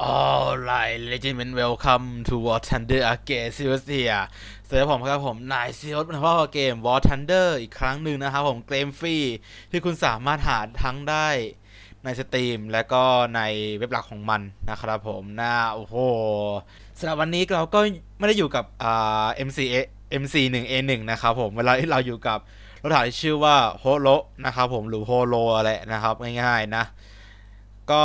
Alright Legend Welcome to War Thunder again Serious here สวัสดีผมครับผมนายซีรสเป็นพ่อเกม War Thunder อีกครั้งหนึ่งนะครับผมเกมฟรีที่คุณสามารถหาทั้งได้ในสตรีมและก็ในเว็บหลักของมันนะครับผมนะโอ้โหสำหรับวันนี้เราก็ไม่ได้อยู่กับอ่า MC MC 1 A 1นะครับผมเวลาที่เราอยู่กับรถถังที่ชื่อว่าโฮโลนะครับผมหรือโฮโลอะไรนะครับง่ายๆนะ ก็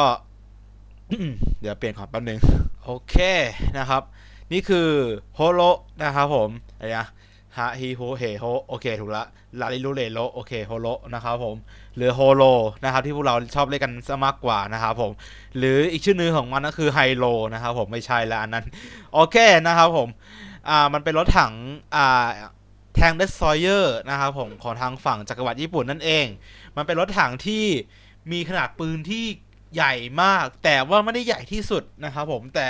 เดี๋ยวเปลี่ยนของแป๊บนึง โอเคนะครับ นี่คือโฮโลนะครับผมอะไรนะฮาฮิโฮเฮโฮโอเค ถูกละลาลิลูเลโลโอเคโฮโลนะครับผม หรือโฮโลนะครับที่พวกเราชอบเรียกกันซะมากกว่านะครับผม หรืออีกชื่อหนึงของมันก็คือไฮโลนะครับผมไม่ใช่ละอันนั้น โอเคนะครับผม อ่ามันเป็นรถถัง อ่าแทงเดสซอยเยอร์นะครับผมของทางฝั่งจักรวรรดิญี่ปุ่นนั่นเอง มันเป็นรถถังที่มีขนาดปืนที่ ใหญ่มาก แต่ว่าไม่ได้ใหญ่ที่สุดนะครับผมแต่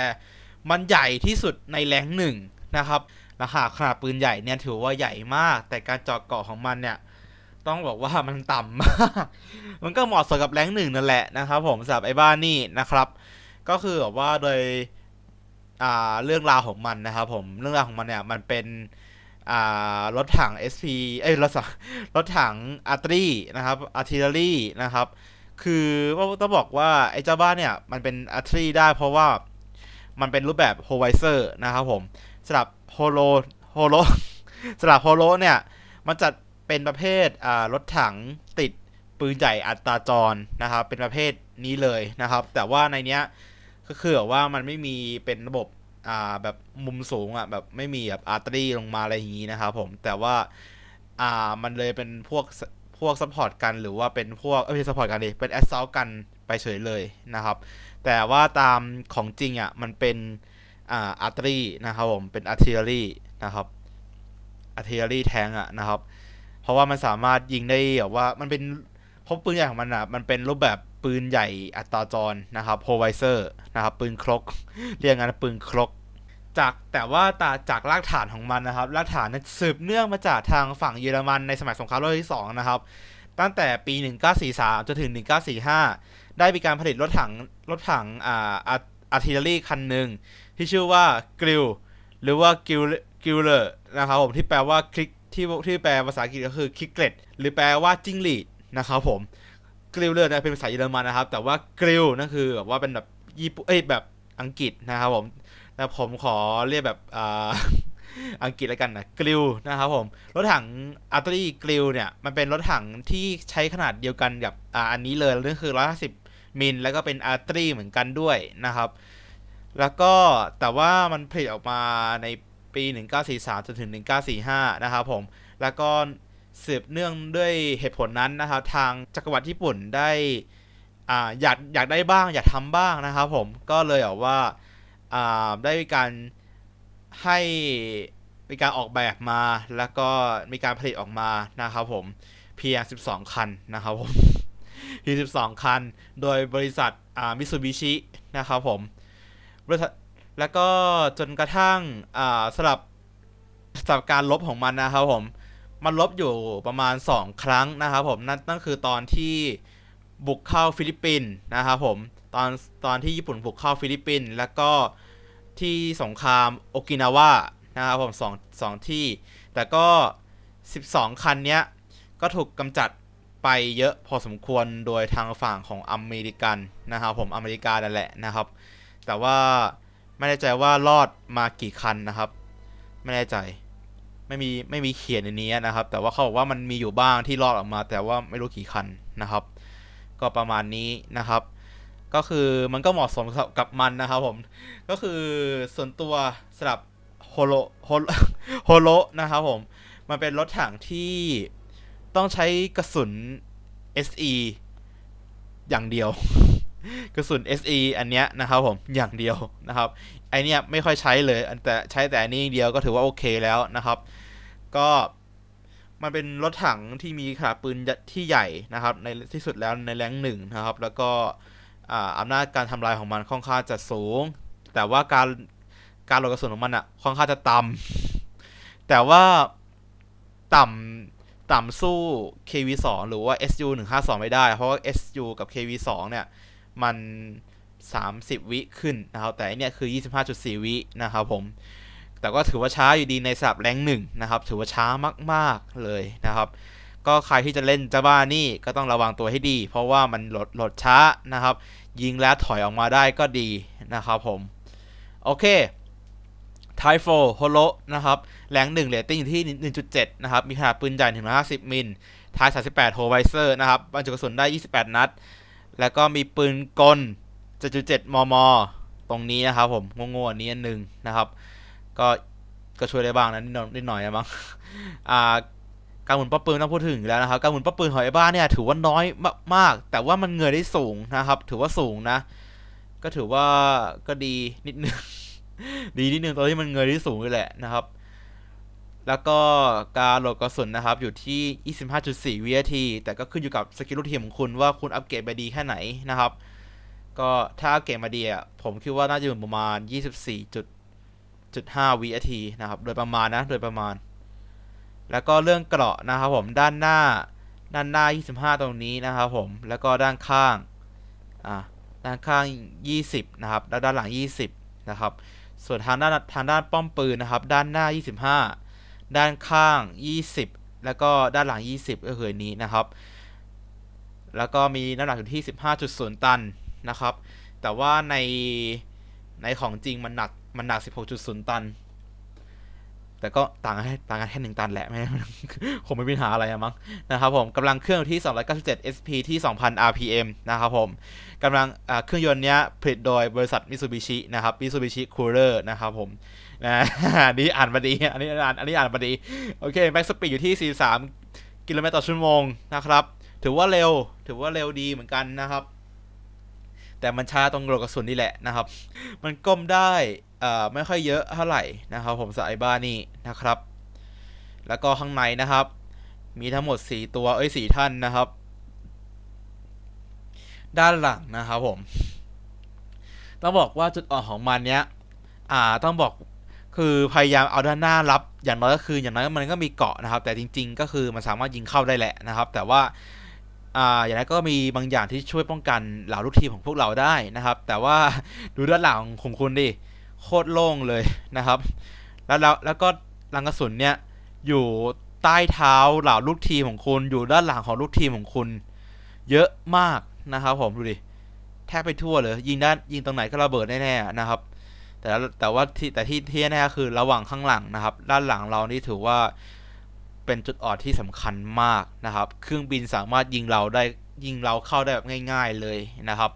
มันใหญ่ที่สุดในแรงหนึ่งนะครับราคาขนาดปืนใหญ่เนี่ยถือว่าใหญ่มาก แต่การเจาะเกาะของมันเนี่ยต้องบอกว่ามันต่ำมาก มันก็เหมาะสมกับแรงหนึ่งนั่นแหละนะครับผมสำหรับไอ้บ้านนี่นะครับ ก็คือแบบว่าโดยอ่าเรื่องราวของมันนะครับผมเรื่องราวของมันเนี่ยมันเป็นอ่ารถถัง SP เอ้ยรถรถถังอาร์ตรีนะครับอาร์ติลรี่นะครับ คือว่าต้องบอกว่าไอ้เจ้าบ้านเนี่ย มันเป็นอาร์ตรีได้เพราะว่ามันเป็นรูปแบบโฮไวเซอร์นะครับผมสำหรับโฮโลโฮโลสำหรับโฮโลเนี่ย มันจะเป็นประเภทอ่ารถถังติดปืนใหญ่อัตราจรนะครับ เป็นประเภทนี้เลยนะครับ แต่ว่าในเนี้ยก็คือว่ามันไม่มีเป็นระบบอ่าแบบมุมสูงอะแบบไม่มีแบบอาร์ตรีลงมาอะไรอย่างนี้นะครับผมแต่ว่าอ่ามันเลยเป็นพวก พวกซัพพอร์ตกันหรือว่าเป็นพวกเอ้ยไม่ใช่ซัพพอร์ตกันดิเป็นแอสซ l ลกันไปเฉยเลยนะครับ แต่ว่าตามของจริงอะมันเป็นอ่าอาร์ตรีนะครับผมเป็นอาร์ i ล l รี่นะครับอาร์ i ล l รี่แทงอะนะครับ เพราะว่ามันสามารถยิงได้แบบว่ามันเป็นเพราะปืนใหญ่ของมันอะมันเป็นรูปแบบปืนใหญ่อัตราจรนะครับโฮไวเซอร์นะครับปืนครก เรียกงั้นปืนครก จากแต่ว่าตาจากรากฐานของมันนะครับรากฐานนั้นสืบเนื่องมาจากทางฝั่งเยอรมันในสมัยสงครามโลกที่2นะครับตั้งแต่ปี 1943 จนถึง 1945 ได้มีการผลิตรถถังรถถังอ่าอาร์ติลรี่คันหนึ่งที่ชื่อว่ากริลหรือว่ากิลกิลเลอร์นะครับผมที่แปลว่าคลิกที่ที่แปลภาษาอังกฤษก็คือคลิกเกตหรือแปลว่าจิ้งหรีดนะครับผมกริลเลอร์เป็นภาษาเยอรมันนะครับ แต่ว่ากริลนั่นคือแบบว่าเป็นแบบญี่ปุ่นเอ้ยแบบอังกฤษนะครับผม แต่ผมขอเรียกแบบอ่าอังกฤษแล้วกันนะกริลนะครับผม รถถังอาร์ตรีกริลเนี่ย มันเป็นรถถังที่ใช้ขนาดเดียวกันกับอ่าอันนี้เลยนั่นคือ 150 มิล แล้วก็เป็นอาร์ตรีเหมือนกันด้วยนะครับ แล้วก็แต่ว่ามันผลิตออกมาในปี 1943 จนถึง 1945 นะครับผม แล้วก็สืบเนื่องด้วยเหตุผลนั้นนะครับ ทางจักรวรรดิญี่ปุ่นได้อ่าอยากอยากได้บ้าง อยากทำบ้างนะครับผมก็เลยบอกว่า ได้มีการให้มีการออกแบบมา แล้วก็มีการผลิตออกมานะครับผมเพียง 12 คันนะครับผมเพียง12 คัน โดยบริษัทอามิ t ซูบิชินะครับผมบริษัทแล้วก็จนกระทั่งอ่าสำหรับสำหรับการลบของมันนะครับผม มันลบอยู่ประมาณ 2 ครั้งนะครับผม นั่นนั่นคือตอนที่บุกเข้าฟิลิปปินส์นะครับผม ตอนตอนที่ญี่ปุ่นบุกเข้าฟิลิปปินส์แล้วก็ ที่สงครามโอกินาวานะครับผมสองสองที่ แต่ก็ 12 คันเนี้ย ก็ถูกกำจัดไปเยอะพอสมควรโดยทางฝั่งของอเมริกันนะครับผมอเมริกานั่นแหละนะครับ แต่ว่าไม่แน่ใจว่ารอดมากี่คันนะครับ ไม่แน่ใจไม่มีไม่มีเขียนในนี้นะครับ แต่ว่าเขาบอกว่ามันมีอยู่บ้างที่รอดออกมา แต่ว่าไม่รู้กี่คันนะครับ ก็ประมาณนี้นะครับ ก็คือมันก็เหมาะสมกับมันนะครับผม ก็คือส่วนตัวสำหรับโฮโลโฮโลโฮโลนะครับผม มันเป็นรถถังที่ต้องใช้กระสุน SE อย่างเดียว กระสุน SE อันเนี้ยนะครับผมอย่างเดียวนะครับไอเนี้ยไม่ค่อยใช้เลยแต่ใช้แต่อันนี้อย่างเดียวก็ถือว่าโอเคแล้วนะครับ ก็มันเป็นรถถังที่มีขนาดปืนที่ใหญ่นะครับ ในที่สุดแล้วในแรงหนึ่งนะครับ แล้วก็ อำนาจการทำลายของมันค่อนข้างจะสูง แต่ว่าการการหลดกระสุนของมันอะค่อนข้างจะต่ำแต่ว่าต่ำต่ำสู้ KV2 หรือว่า SU 152ไม่ได้ เพราะว่า SU กับ KV2 เนี่ยมัน 30 วิขึ้นนะครับ แต่อันเนี่ยคือ 25.4 วินะครับผม แต่ก็ถือว่าช้าอยู่ดีในสับแรงหนึ่งนะครับ ถือว่าช้ามาก ๆ เลยนะครับ ก็ใครที่จะเล่นจาบ้านี่ก็ต้องระวังตัวให้ดี เพราะว่ามันโหลดโหลดช้านะครับ ยิงแล้วถอยออกมาได้ก็ดีนะครับผม โอเคไทโฟโฮโลนะครับแรงหนึ่งเรตติ้งอยู่ที่ 1.7 นะครับ มีขนาดปืนใหญ่ถึง150 มิลท้าย 38 โฮไวเซอร์นะครับบรรจุกระสุนได้ 28 นัด แล้วก็มีปืนกล 7.7 มม ตรงนี้นะครับผมโง่ๆอันนี้อันหนึ่งนะครับ ก็ก็ช่วยได้บ้างนะนิดหน่อยนิดหน่อยนะมั้งอ่า การหมุนป้อปืนต้องพูดถึงอยู่แล้วนะครับการหมุนป้อปืนของไอ้บ้าเนี่ยถือว่าน้อยมากๆ แต่ว่ามันเงยได้สูงนะครับ ถือว่าสูงนะ ก็ถือว่าก็ดีนิดนึง ดีนิดนึงตอนที่มันเงยได้สูงเลยแหละนะครับ แล้วก็การโหลดกระสุนนะครับ อยู่ที่ 25.4 วินาที แต่ก็ขึ้นอยู่กับสกิลลูทีมของคุณว่าคุณอัปเกรดไปดีแค่ไหนนะครับ ก็ถ้าอัปเกรดมาดีอะผมคิดว่าน่าจะอยู่ประมาณ 24.5 วินาทีนะครับ โดยประมาณนะ โดยประมาณ แล้วก็เรื่องเกราะนะครับผมด้านหน้าด้านหน้า 25 ตรงนี้นะครับผมแล้วก็ด้านข้างอ่าด้านข้าง 20 นะครับ แล้วด้านหลัง 20 นะครับ ส่วนทางด้านทางด้านป้อมปืนนะครับ ด้านหน้า 25 ด้านข้าง 20 แล้วก็ด้านหลัง 20 ก็คืออนนี้นะครับ แล้วก็มีน้ำหนักอยู่ที่ 15.0 ตันนะครับ แต่ว่าในในของจริงมันหนักมันหนัก 16.0 ตัน แต่ก็ต่างกันแค่ต่างกันแค่หนึ่งตันแหละไม่คงไม่มีปัญหาอะไรอะมั้งนะครับผมกำลังเครื่องอยู่ที่ 297 SP ที่ 2,000 RPM นะครับผมกำลังเครื่องยนต์เนี้ยผลิตโดยบริษัท Mitsubishi นะครับ Mitsubishi Cooler นะครับผมนะอันนี้อ่านมาดีอันนี้อ่านอันนี้อ่านมาดีโอเคแม็กสปีดอยู่ที่ 43 กิโลเมตรต่อชั่วโมงนะครับ ถือว่าเร็วถือว่าเร็วดีเหมือนกันนะครับ แต่มันช้าตรงโลกระสุนนี่แหละนะครับ มันก้มได้อ่ไม่ค่อยเยอะเท่าไหร่นะครับผมสายบ้านี่นะครับ แล้วก็ข้างในนะครับ มีทั้งหมด 4 ตัวเอ้ย4ท่านนะครับ ด้านหลังนะครับผม ต้องบอกว่าจุดอ่อนของมันเนี้ยอ่าต้องบอกคือพยายามเอาด้านหน้ารับอย่างน้อยก็คืออย่างน้อยมันก็มีเกาะนะครับ แต่จริง ๆ ก็คือมันสามารถยิงเข้าได้แหละนะครับ แต่ว่า อ่าอย่างนั้นก็มีบางอย่างที่ช่วยป้องกันเหล่าลูกทีมของพวกเราได้นะครับ แต่ว่าดูด้านหลังของคุณดิโคตรโล่งเลยนะครับ แล้วแล้วแล้วก็รังกระสุนเนี่ยอยู่ใต้เท้าเหล่าลูกทีมของคุณอยู่ด้านหลังของลูกทีมของคุณ เยอะมากนะครับผมดูดิแทบไปทั่วเลยยิงด้านยิงตรงไหนก็ระเบิดแน่ๆนะครับ แต่แต่ว่าที่แต่ที่ที่แน่คือระหว่างข้างหลังนะครับ ด้านหลังเรานี่ถือว่า เป็นจุดอ่อนที่สำคัญมากนะครับ เครื่องบินสามารถยิงเราได้ยิงเราเข้าได้แบบง่าย ๆเลยนะครับ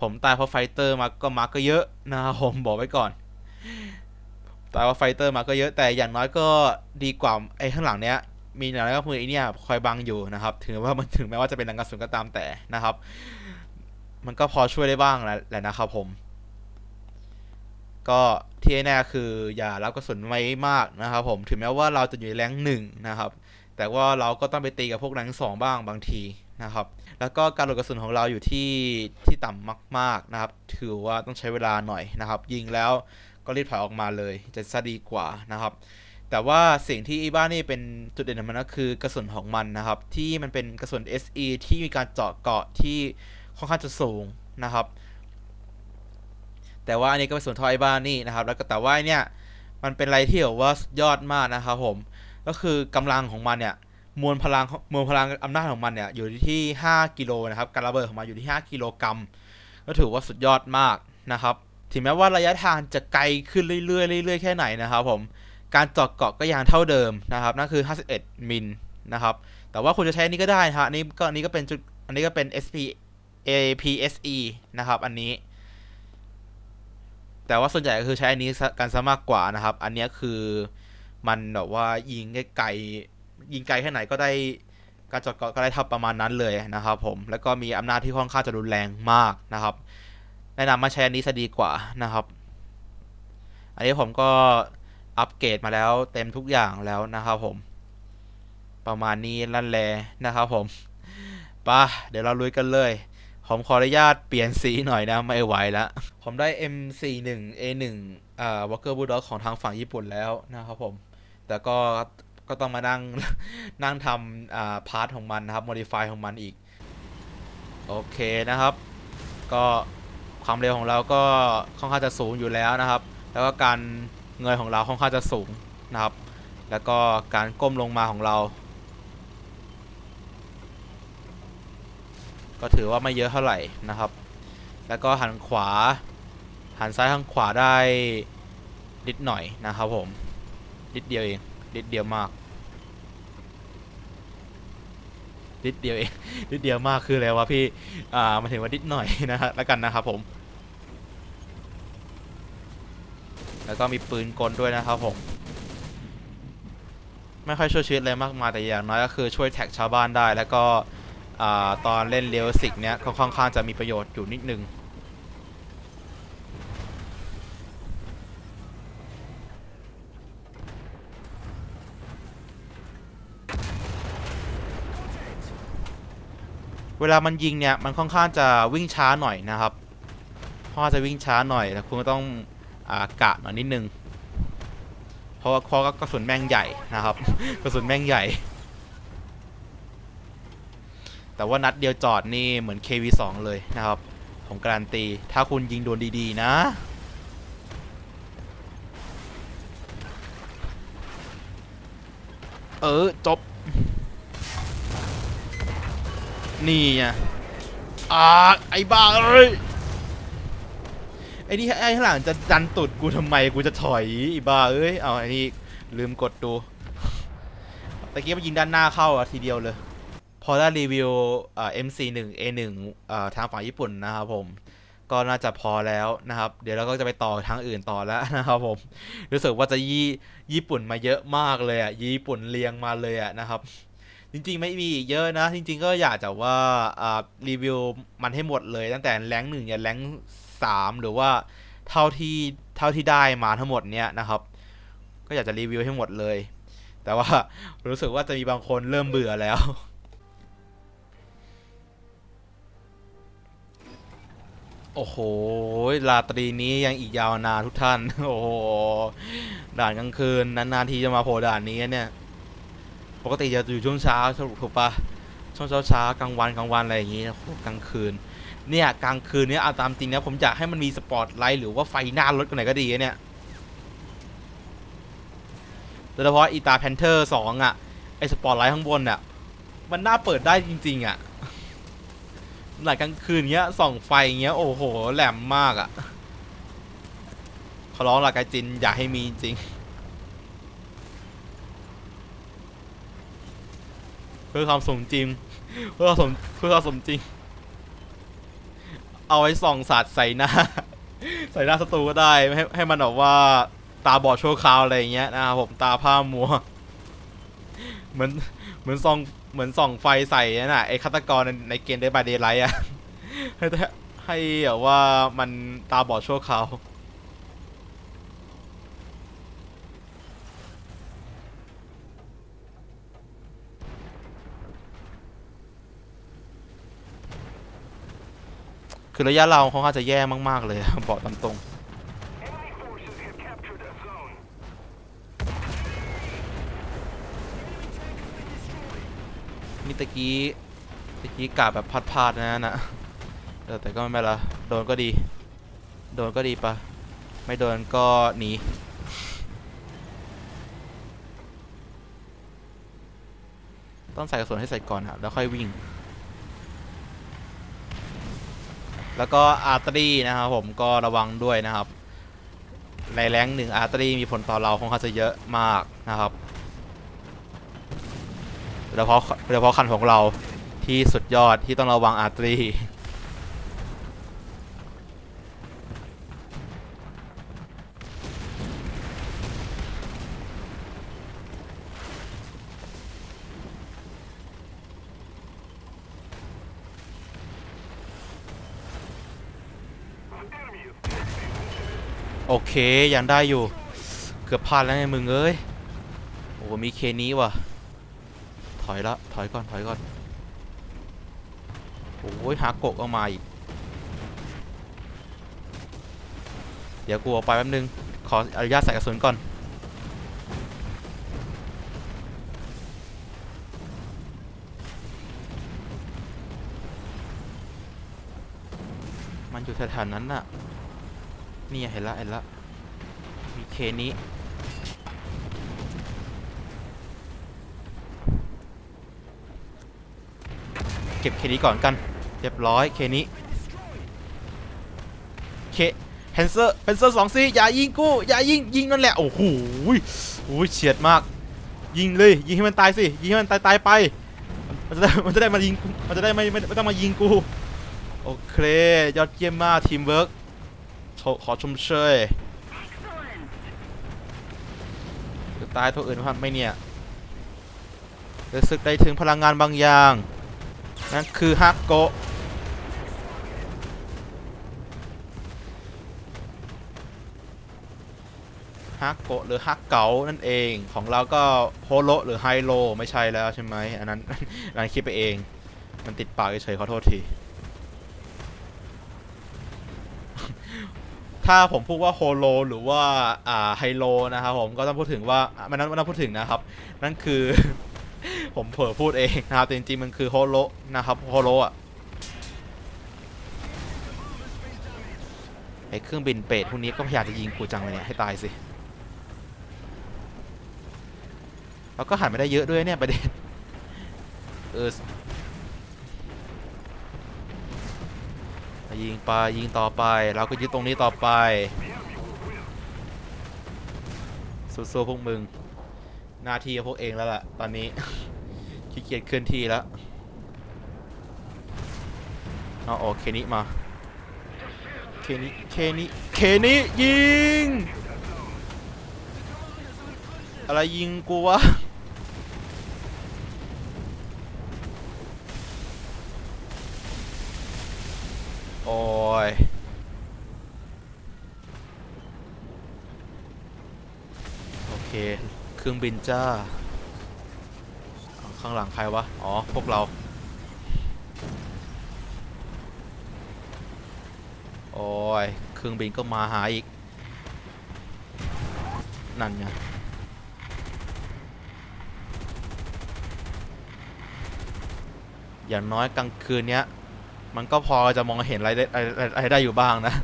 ผมตายเพราะไฟเตอร์มาก็มาก็เยอะนะครับผมบอกไว้ก่อนตายเพราะไฟเตอร์มาก็เยอะแต่อย่างน้อยก็ดีกว่าไอ้ข้างหลังเนี้ยมีอย่างไรก็มือไอ้เนี่ยคอยบังอยู่นะครับ ถึงว่ามันถึงแม้ว่าจะเป็นรังกระสุนก็ตามแต่นะครับ มันก็พอช่วยได้บ้างแหละนะครับผม ก็ที่แน่คืออย่ารับกระสุนไว้มากนะครับผมถึงแม้ว่าเราจะอยู่ในแรงหนึ่งนะครับ แต่ว่าเราก็ต้องไปตีกับพวกแรงสองบ้างบางทีนะครับ แล้วก็การหลดกระสุนของเราอยู่ที่ที่ต่ำมาก ๆนะครับ ถือว่าต้องใช้เวลาหน่อยนะครับ ยิงแล้วก็รีบถอยออกมาเลยจะซะดีกว่านะครับ แต่ว่าสิ่งที่อีบ้านี่เป็นจุดเด่นของมันก็คือกระสุนของมันนะครับ ที่มันเป็นกระสุน SE ที่มีการเจาะเกาะที่ค่อนข้างจะสูงนะครับ แต่ว่าอันนี้ก็เป็นส่วนทอยบ้านนี่นะครับ แล้วก็แต่ว่าเนี่ยมันเป็นอะไรที่แบบว่ายอดมากนะครับผม ก็คือกำลังของมันเนี่ยมวลพลังมวลพลังอำนาจของมันเนี่ยอยู่ที่ 5 กิโลนะครับ การระเบิดของมันอยู่ที่ 5 กิโลกรัม ก็ถือว่าสุดยอดมากนะครับ ถึงแม้ว่าระยะทางจะไกลขึ้นเรื่อยๆเรื่อยๆแค่ไหนนะครับผม การเจาะเกาะก็ยังเท่าเดิมนะครับ นั่นคือ 51 มิลนะครับ แต่ว่าคุณจะใช้อนี้ก็ได้นะฮะอันนี้ก็อันนี้ก็เป็นจุด อันนี้ก็เป็น SP APSE นะครับ อันนี้ แต่ว่าส่วนใหญ่ก็คือใช้อันนี้กันซะมากกว่านะครับ อันนี้คือมันแบบว่ายิงไกลยิงไกลแค่ไหนก็ได้การจอดเกาะก็ได้ทับประมาณนั้นเลยนะครับ ผมแล้วก็มีอำนาจที่ค่อนข้างจะรุนแรงมากนะครับ แนะนำมาใช้อันนี้ซะดีกว่านะครับ อันนี้ผมก็อัปเกรดมาแล้วเต็มทุกอย่างแล้วนะครับผม ประมาณนี้ลั่นแลนะครับผมป่ะเดี๋ยวเราลุยกันเลย ผมขออนุญาตเปลี่ยนสีหน่อยนะ ไม่ไหวแล้วผมได้ M41 A1 อ่า Walker Bulldog ของทางฝั่งญี่ปุ่นแล้วนะครับผม แต่ก็ก็ต้องมานั่งนั่งทำอ่าพาร์ทของมันนะครับ modify ของมันอีก โอเคนะครับ ก็ความเร็วของเราก็ค่อนข้างจะสูงอยู่แล้วนะครับ แล้วก็การเงยของเราค่อนข้างจะสูงนะครับ แล้วก็การก้มลงมาของเรา ก็ถือว่าไม่เยอะเท่าไหร่นะครับ แล้วก็หันขวา หันซ้ายหันขวาได้นิดหน่อยนะครับผมนิดเดียวเองนิดเดียวมากนิดเดียวเองนิดเดียวมากคืออะไรวะพี่อ่ามาถึงว่านิดหน่อยนะฮะแล้วกันนะครับผม แล้วก็มีปืนกลด้วยนะครับผม ไม่ค่อยช่วยชีวิตอะไรมากมายแต่อย่างน้อยก็คือช่วยแท็กชาวบ้านได้ แล้วก็ อตอนเล่นเรียวสิกเนี้ยค่อนข้างจะมีประโยชน์อยู่นิดนึงเวลามันยิงเนี่ยมันค่อนข้างจะวิ่งช้าหน่อยนะครับเพราะว่าจะวิ่งช้าหน่อยแล้วคุณก็ต้องอากะหน่อยนิดนึงเพราะว่าเพราะกระสุนแม่งใหญ่นะครับ กระสุนแม่งใหญ่ แต่ว่านัดเดียวจอดนี่เหมือน KV2 เลยนะครับ ผมการันตี ถ้าคุณยิงโดนดีๆนะ เออ จบ นี่ไงอ่าไอ้บ้าเอ้ยไอ้นี่ไอ้ข้างหลังจะดันตุดกูทำไมกูจะถอยไอ้บ้าเอ้ย เอาไอ้นี่ลืมกดดูตะกี้มันยิงด้านหน้าเข้าอะทีเดียวเลย พอได้รีวิวอ่า MC1 A1 อ่าทางฝั่งญี่ปุ่นนะครับผม ก็น่าจะพอแล้วนะครับ เดี๋ยวเราก็จะไปต่อทางอื่นต่อแล้วนะครับผม รู้สึกว่าจะยี่ญี่ปุ่นมาเยอะมากเลยอะ ญี่ปุ่นเรียงมาเลยอะนะครับ จริง ๆ ไม่มีเยอะนะ จริง ๆ ก็อยากจะว่าอ่ารีวิวมันให้หมดเลย ตั้งแต่แรงหนึ่งยันแรงสามหรือว่าเท่าที่เท่าที่ได้มาทั้งหมดเนี้ยนะครับ ก็อยากจะรีวิวให้หมดเลย แต่ว่ารู้สึกว่าจะมีบางคนเริ่มเบื่อแล้ว โอ้โหราตรีนี้ยังอีกยาวนานทุกท่าน โอ้โห ด่านกลางคืนนานๆทีจะมาโผล่ด่านนี้เนี่ย ปกติจะอยู่ช่วงเช้าถูกปะช่วงเช้าเช้ากลางวันกลางวันอะไรอย่างงี้นะโอ้โหกลางคืน เนี่ยกลางคืนเนี่ยเอาตามจริงนะผมอยากให้มันมีสปอตไลท์หรือว่าไฟหน้ารถกันไหนก็ดีเนี่ยโดยเฉพาะอีตาแพนเทอร์สองอะไอสปอตไลท์ข้างบนอะมันน่าเปิดได้จริง ๆ อะ หลังกลางคืนเงี้ยส่องไฟเงี้ยโอ้โหแหลมมากอะขอร้องละกายจินอยากให้มีจริงเพื่อความสมจริงเพื่อความสมเพื่อความสมจริง เอาไว้ส่องสัตว์ใส่หน้า ใส่หน้าศัตรูก็ได้ให้ให้มันแบบว่าตาบอดชั่วคราวอะไรอย่างเงี้ยนะครับผมตาผ้ามัว เหมือนเหมือนส่อง เหมือนส่องไฟใส่น่ะไอ้ฆาตกรในในเกมได้บายเดย์ไลท์อะให้ให้แบบว่ามันตาบอดชั่วคราวคือระยะเราเขาอาจจะแย่มาก ๆ เลยบอกตามตรง นี่ตะกี้ตะกี้กาแบบพลาดๆนะนะแต่ก็ไม่เป็นไรละโดนก็ดี โดนก็ดีปะไม่โดนก็หนีต้องใส่กระสุนให้ใส่ก่อนครับแล้วค่อยวิ่ง แล้วก็อาร์ตรีนะครับผมก็ระวังด้วยนะครับในแรงหนึ่งอาร์ตรีมีผลต่อเราค่อนข้างจะเยอะมากนะครับ โดยเฉพาะโดยเฉพาะคันของเราที่สุดยอดที่ต้องระวังอาร์ตรีโอเค ยังได้อยู่ เกือบพลาดแล้วไงมึงเอ้ย โอ้ มีเคนี้ว่ะ ถอยละถอยก่อนถอยก่อนโอ้ยหาโกกออกมาอีก เดี๋ยวกูออกไปแป๊บนึง ขออนุญาตใส่กระสุนก่อน มันอยู่แถวๆนั้นน่ะ นี่เห็นละเห็นละมีเคนี้ เก็บเคนี้ก่อนกันเรียบร้อยเคนี้เคแฮนเซอร์แฮนเซอร์สองซีอย่ายิงกูอย่ายิงยิงนั่นแหละโอ้โหโอ้ยเฉียดมาก ยิงเลยยิงให้มันตายสิยิงให้มันตายตายไปมันจะได้มันจะได้มายิงมันจะได้ไม่ไม่ต้องมายิงกูโอเคยอดเยี่ยมมากทีมเวิร์กขอชมเชยจะตายตัวอื่นครับไม่เนี่ยรู้สึกได้ถึงพลังงานบางอย่าง นั่นคือฮักโกฮักโกหรือฮักเก๋านั่นเองของเราก็โฮโลหรือไฮโลไม่ใช่แล้วใช่ไหมอันนั้นอันนั้นคิดไปเอง มันติดปากเฉยขอโทษที ถ้าผมพูดว่าโฮโลหรือว่าอ่าไฮโลนะครับผมก็ต้องพูดถึงว่ามันนั้นมันต้องพูดถึงนะครับ นั่นคือ ผมเผลอพูดเองนะครับแต่จริงๆมันคือโฮโลนะครับโฮโลอะไอเครื่องบินเป็ดพวกนี้ก็พยายามจะยิงกูจังเลยเนี่ยให้ตายสิแล้วก็หันไม่ได้เยอะด้วยเนี่ยประเด็นเออยิงไปยิงต่อไปเราก็ยึดตรงนี้ต่อไปสู้ๆพวกมึงหน้าที่ของพวกเองแล้วล่ะตอนนี้ ขี้เกียจเคลื่อนที่แล้วเอาโอเคนี้มา เคนี้เคนี้เคนี้ยิง อะไรยิงกูวะโอ้ยโอเค เครื่องบินจ้า ข้างหลังใครวะ อ๋อ พวกเรา โอ้ย เครื่องบินก็มาหาอีก นั่นไงอย่างน้อยกลางคืนเนี้ย มันก็พอจะมองเห็นอะไรได้อะไรได้อยู่บ้างนะ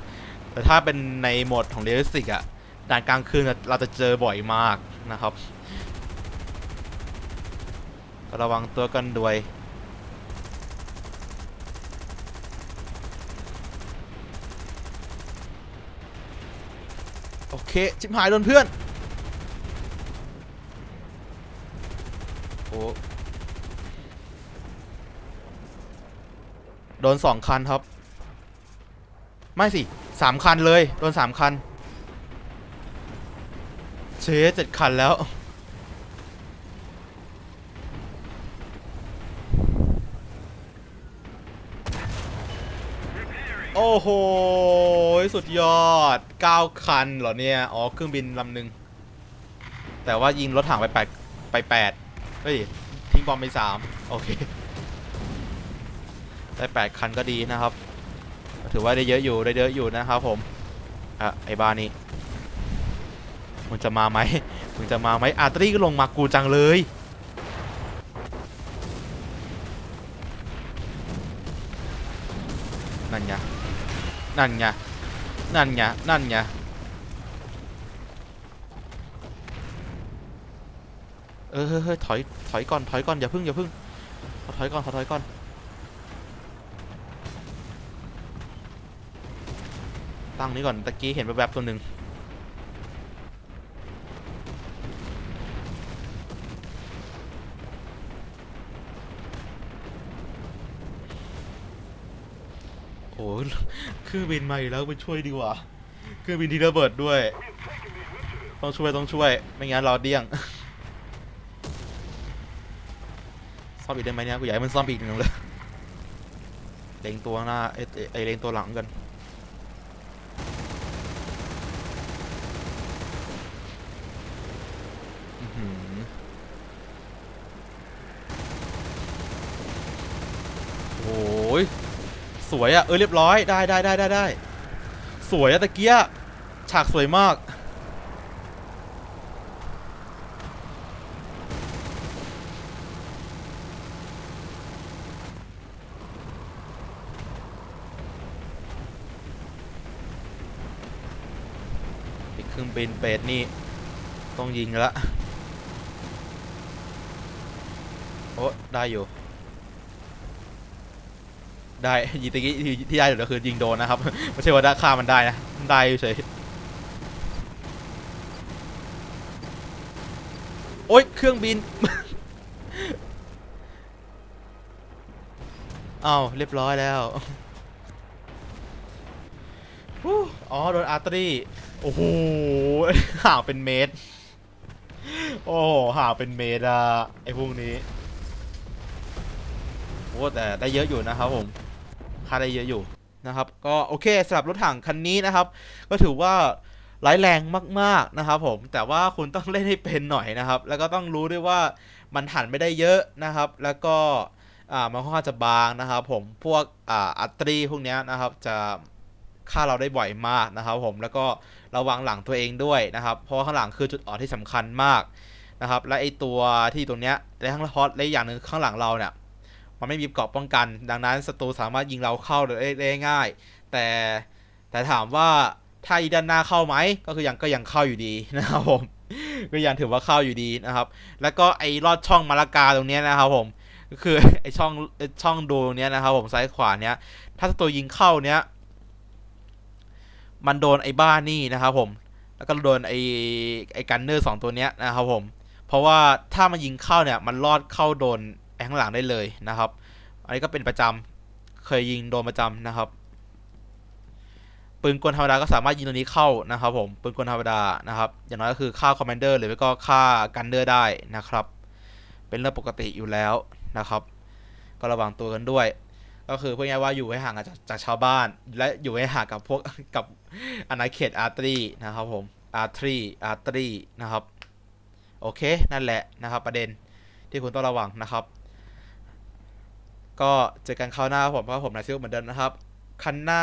แต่ถ้าเป็นในโหมดของเรียลลิสติกอะด่านกลางคืนเราจะเจอบ่อยมากนะครับ ระวังตัวกันด้วย โอเค ชิบหายโดนเพื่อน โอ้โดนสองคันครับ ไม่สิสามคันเลย โดนสามคัน เชเจ็ดคันแล้ว โอ้โห สุดยอด 9 คันเหรอเนี่ย อ๋อ เครื่องบินลำหนึ่ง แต่ว่ายิงรถถังไปแปดไปแปดเฮ้ย ทิ้งบอมไปสามโอเค ได้แปดคันก็ดีนะครับ ถือว่าได้เยอะอยู่ ได้เยอะอยู่นะครับผม อะ ไอ้บ้านี่มึงจะมาไหมมึงจะมาไหมอาร์ตรีก็ลงมากูจังเลย นั่นไง นั่นไง นั่นไง นั่นไง เออเฮ้ยเฮ้ยถอย ถอยก่อน ถอยก่อน อย่าพึ่ง อย่าพึ่งขอถอยก่อน ขอถอยก่อน ตั้งนี้ก่อน ตะกี้เห็นแวบๆตัวหนึ่ง โอ้ย เครื่องบินมาอยู่แล้วไปช่วยดีกว่าเครื่องบินที่ระเบิดด้วย ต้องช่วยต้องช่วย ไม่งั้นเราเดี้ยงซ่อมอีกได้ไหมเนี่ยกูอยากให้มันซ่อมอีกหนึ่งเลยเล็งตัวหน้าไอ้ไอ้เล็งตัวหลังกัน สวยอะเออเรียบร้อยได้ได้ได้ได้ได้สวยอะตะเกียฉากสวยมาก อีกเครื่องบินเปรตนี่ ต้องยิงละโอ้ได้อยู่ ได้ยิงตะกี้ที่ที่ได้อยู่ก็คือยิงโดนนะครับ ไม่ใช่ว่าได้ฆ่ามันได้นะ ได้เฉยโอ๊ย เครื่องบิน อ้าว เรียบร้อยแล้วอ๋อ โดนอาร์ตรีโอ้โหห่างเป็นเมตร โอ้ห่างเป็นเมตรอะไอ้พวกนี้โอ้แต่ได้เยอะอยู่นะครับผม ค่าได้เยอะอยู่นะครับ ก็โอเคสำหรับรถถังคันนี้นะครับ ก็ถือว่าร้ายแรงมากๆนะครับผมแต่ว่าคุณต้องเล่นให้เป็นหน่อยนะครับ แล้วก็ต้องรู้ด้วยว่ามันหันไม่ได้เยอะนะครับ แล้วก็อ่ามันค่อนข้างจะบางนะครับ ผมพวกอ่าอัตรีพวกเนี้ยนะครับ จะฆ่าเราได้บ่อยมากนะครับ ผมแล้วก็ระวังหลังตัวเองด้วยนะครับ เพราะว่าข้างหลังคือจุดอ่อนที่สำคัญมากนะครับ และไอตัวที่ตรงเนี้ยและข้างฮอตและอย่างหนึ่งข้างหลังเราเนี่ย มันไม่มีเกราะป้องกัน ดังนั้นศัตรูสามารถยิงเราเข้าได้ง่าย แต่แต่ถามว่าถ้าอีด้านหน้าเข้าไหมก็คือยังก็ยังเข้าอยู่ดีนะครับผมก็ยังถือว่าเข้าอยู่ดีนะครับ แล้วก็ไอ้ลอดช่องมาลากาตรงนี้นะครับผมก็คือไอ้ช่องช่องดูตรงนี้นะครับ ผมซ้ายขวาเนี้ยถ้าศัตรูยิงเข้าเนี้ยมันโดนไอ้บ้านี่นะครับผม แล้วก็โดนไอ้ไอ้กันเนอร์สองตัวเนี้ยนะครับผม เพราะว่าถ้ามันยิงเข้าเนี่ยมันลอดเข้าโดน ไอ้ข้างหลังได้เลยนะครับ อันนี้ก็เป็นประจำเคยยิงโดนประจำนะครับปืนกลธรรมดาก็สามารถยิงตัวนี้เข้านะครับ ผมปืนกลธรรมดานะครับ อย่างน้อยก็คือฆ่าคอมมานเดอร์หรือไม่ก็ฆ่ากันเดอร์ได้นะครับ เป็นเรื่องปกติอยู่แล้วนะครับ ก็ระวังตัวกันด้วย ก็คือพูดง่ายๆว่าอยู่ให้ห่างจากจากชาวบ้าน และอยู่ให้ห่างกับพวกกับอาณาเขตอาร์ตรีนะครับผมอาร์ตรีอาร์ตรีนะครับโอเคนั่นแหละนะครับ ประเด็นที่คุณต้องระวังนะครับ ก็เจอกันคราวหน้าผมเพราะผมนายซิลเหมือนเดิมนะครับ คันหน้า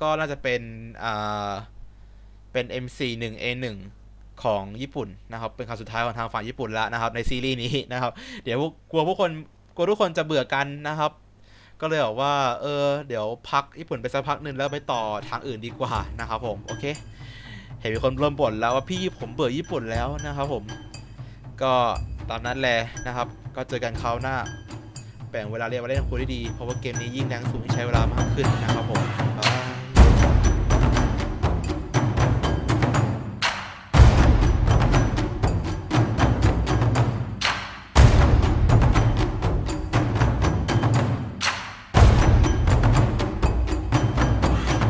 ก็น่าจะเป็นอ่าเป็น MC1A1 ของญี่ปุ่นนะครับ เป็นครั้งสุดท้ายของทางฝั่งญี่ปุ่นแล้วนะครับ ในซีรีส์นี้นะครับ เดี๋ยวกกลัวพวกคนกลัวทุกคนจะเบื่อกันนะครับ ก็เลยบอกว่า เออ เดี๋ยวพักญี่ปุ่นไปสักพักหนึ่งแล้วไปต่อทางอื่นดีกว่านะครับผม โอเค เห็นมีคนเริ่มบ่นแล้วว่าพี่ผมเบื่อญี่ปุ่นแล้วนะครับผม ก็ตามนั้นแหละนะครับ ก็เจอกันคราวหน้า แบ่งเวลาเรียนมาเล่นกับครูได้ดี เพราะว่าเกมนี้ยิ่งแรงสูงที่ใช้เวลามากขึ้นนะครับผม